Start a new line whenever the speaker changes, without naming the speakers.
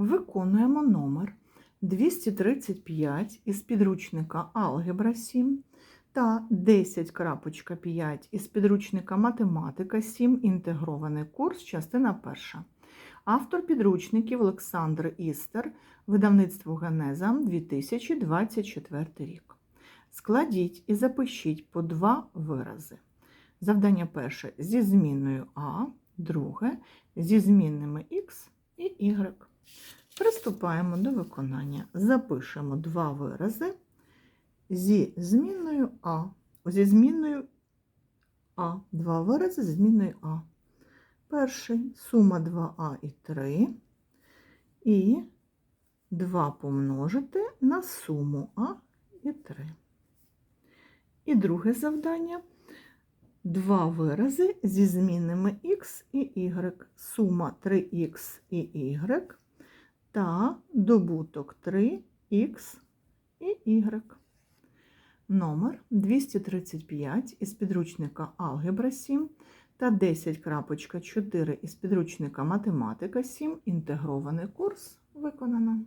Виконуємо номер 235 із підручника Алгебра 7 та 10.5 із підручника Математика 7. Інтегрований курс, частина перша. Автор підручників Олександр Істер, видавництво Генеза 2024 рік. Складіть і запишіть по два вирази. Завдання перше зі змінною А, друге зі змінними Х і Y. Приступаємо до виконання. Запишемо два вирази зі змінною А. Зі змінною А. Два вирази зі змінною А. Перший сума 2А і 3. І 2 помножити на суму А і 3. І друге завдання. Два вирази зі змінними Х і Y. Сума 3х і Y та добуток 3х і Y. Номер 235 із підручника Алгебра 7 та 10.4 із підручника Математика 7. Інтегрований курс виконано.